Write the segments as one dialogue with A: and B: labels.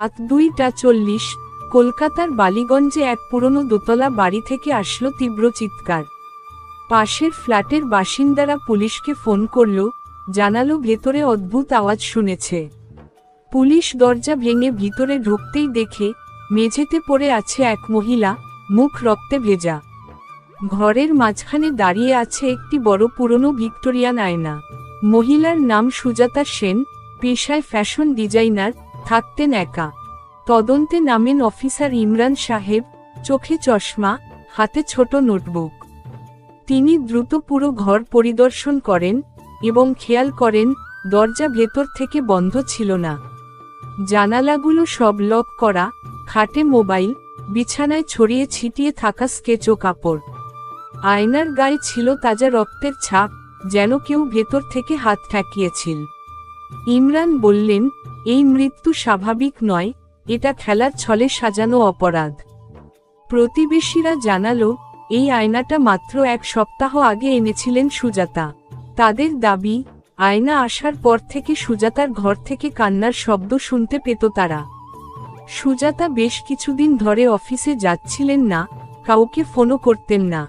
A: রাত দুইটা চল্লিশ, কলকাতার বালিগঞ্জে এক পুরনো দোতলা বাড়ি থেকে আসলো তীব্র চিৎকার। পাশের ফ্ল্যাটের বাসিন্দারা পুলিশকে ফোন করল, জানালো ভেতরে অদ্ভুত আওয়াজ শুনেছে। পুলিশ দরজা ভেঙে ভিতরে ঢুকতেই দেখে, মেঝেতে পড়ে আছে এক মহিলা, মুখ রক্তে ভেজা। ঘরের মাঝখানে দাঁড়িয়ে আছে একটি বড় পুরনো ভিক্টোরিয়ান আয়না। মহিলার নাম সুজাতা সেন, পেশায় ফ্যাশন ডিজাইনার থাকতেন একা। তদন্তে নামেন অফিসার ইমরান সাহেব, চোখে চশমা, হাতে ছোট নোটবুক। তিনি দ্রুত পুরো ঘর পরিদর্শন করেন এবং খেয়াল করেন, দরজা ভেতর থেকে বন্ধ ছিল না। জানালাগুলো সব লক করা, খাটে মোবাইল, বিছানায় ছড়িয়ে ছিটিয়ে থাকা স্কেচ ও কাপড়। আয়নার গায়ে ছিল তাজা রক্তের ছাপ, যেন কেউ ভেতর থেকে হাত ঠেকিয়েছিল। ইমরান বললেন, এই মৃত্যু স্বাভাবিক নয়, এটা খেলার ছলে সাজানো অপরাধ। প্রতিবেশীরা জানালো, এই আয়নাটা মাত্র এক সপ্তাহ আগে এনেছিলেন সুজাতা। তাদের দাবি, আয়না আসার পর থেকে সুজাতার ঘর থেকে কান্নার শব্দ শুনতে পেত তারা। সুজাতা বেশ কিছুদিন ধরে অফিসে যাচ্ছিলেন না, কাউকে ফোনও করতেন না।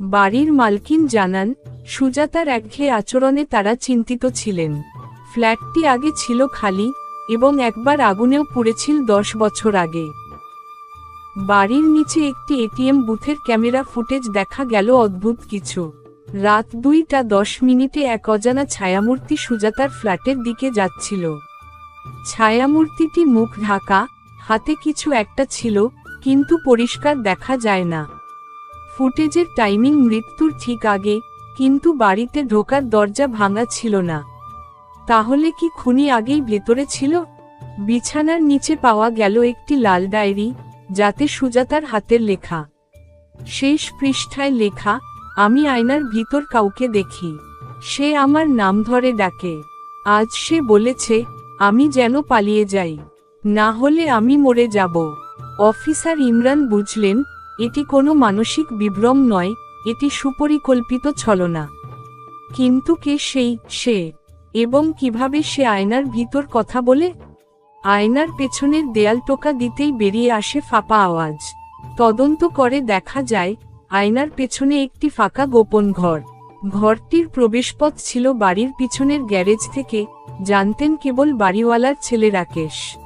A: বাড়ির মালকিন জানান, সুজাতার একঘেয়ে আচরণে তারা চিন্তিত ছিলেন। ফ্ল্যাটটি আগে ছিল খালি এবং একবার আগুনেও পুড়েছিল দশ বছর আগে। বাড়ির নিচে একটি এটিএম বুথের ক্যামেরা ফুটেজ দেখা গেল অদ্ভুত কিছু। রাত দুইটা দশ মিনিটে এক অজানা ছায়ামূর্তি সুজাতার ফ্ল্যাটের দিকে যাচ্ছিল। ছায়ামূর্তিটি মুখ ঢাকা, হাতে কিছু একটা ছিল, কিন্তু পরিষ্কার দেখা যায় না। ফুটেজের টাইমিং মৃত্যুর ঠিক আগে, কিন্তু বাড়িতে ঢোকার দরজা ভাঙা ছিল না। তাহলে কি খুনি আগেই ভেতরে ছিল? বিছানার নিচে পাওয়া গেল একটি লাল ডায়েরি, যাতে সুজাতার হাতের লেখা। শেষ পৃষ্ঠায় লেখা, আমি আয়নার ভিতর কাউকে দেখি। সে আমার নাম ধরে ডাকে। আজ সে বলেছে, আমি যেন পালিয়ে যাই। না হলে আমি মরে যাব। অফিসার ইমরান বুঝলেন, এটি কোনো মানসিক বিভ্রম নয়, এটি সুপরিকল্পিত ছলনা। কিন্তু কে সেই, সে এবং কীভাবে সে আয়নার ভিতর কথা বলে? আয়নার পেছনের দেয়াল টোকা দিতেই বেরিয়ে আসে ফাঁপা আওয়াজ। তদন্ত করে দেখা যায়, আয়নার পেছনে একটি ফাঁকা গোপন ঘর। ঘরটির প্রবেশপথ ছিল বাড়ির পিছনের গ্যারেজ থেকে, জানতেন কেবল বাড়িওয়ালার ছেলে রাকেশ।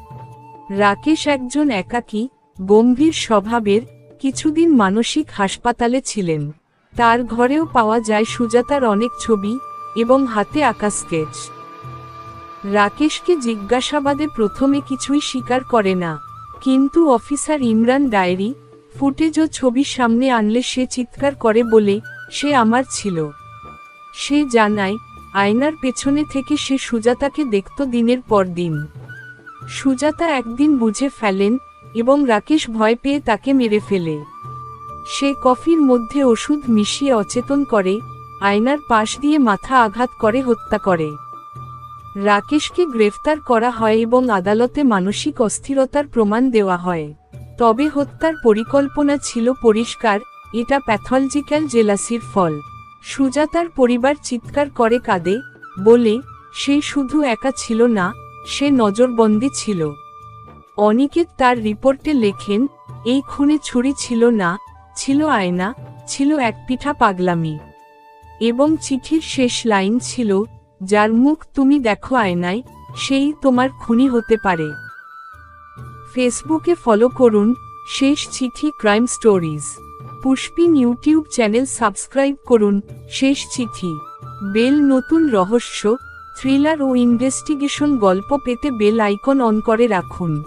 A: রাকেশ একজন একাকী, গম্ভীর স্বভাবের, কিছুদিন মানসিক হাসপাতালে ছিলেন। তার ঘরেও পাওয়া যায় সুজাতার অনেক ছবি এবং হাতে আঁকা স্কেচ। রাকেশকে জিজ্ঞাসাবাদে প্রথমে কিছুই স্বীকার করে না। কিন্তু অফিসার ইমরান ডায়েরি, ফুটেজ ও ছবি সামনে আনলে সে চিৎকার করে বলে, সে আমার ছিল। সে জানায়, আয়নার পেছনে থেকে সে সুজাতাকে দেখত দিনের পর দিন। সুজাতা একদিন বুঝে ফেলেন এবং রাকেশ ভয় পেয়ে তাকে মেরে ফেলে। সে কফির মধ্যে ওষুধ মিশিয়ে অচেতন করে আয়নার পাশ দিয়ে মাথা আঘাত করে, হত্যা করে। রাকেশকে গ্রেফতার করা হয় এবং আদালতে মানসিক অস্থিরতার প্রমাণ দেওয়া হয়। তবে হত্যার পরিকল্পনা ছিল পরিষ্কার, এটা প্যাথলজিক্যাল জেলাসির ফল। সুজাতার পরিবার চিৎকার করে, কাঁদে, বলে, সে শুধু একা ছিল না, সে নজরবন্দি ছিল। অনিকেত তার রিপোর্টে লেখেন, এই খুনে ছুরি ছিল না, ছিল আয়না, ছিল এক পিঠা পাগলামি। এবং চিঠির শেষ লাইন ছিল, যার মুখ তুমি দেখো আয়নায়, সেই তোমার খুনি হতে পারে। ফেসবুকে ফলো করুন, শেষ চিঠি ক্রাইম স্টোরিজ। পুষ্পিন ইউটিউব চ্যানেল সাবস্ক্রাইব করুন, শেষ চিঠি। বেল নতুন রহস্য, থ্রিলার ও ইনভেস্টিগেশন গল্প পেতে বেল আইকন অন করে রাখুন।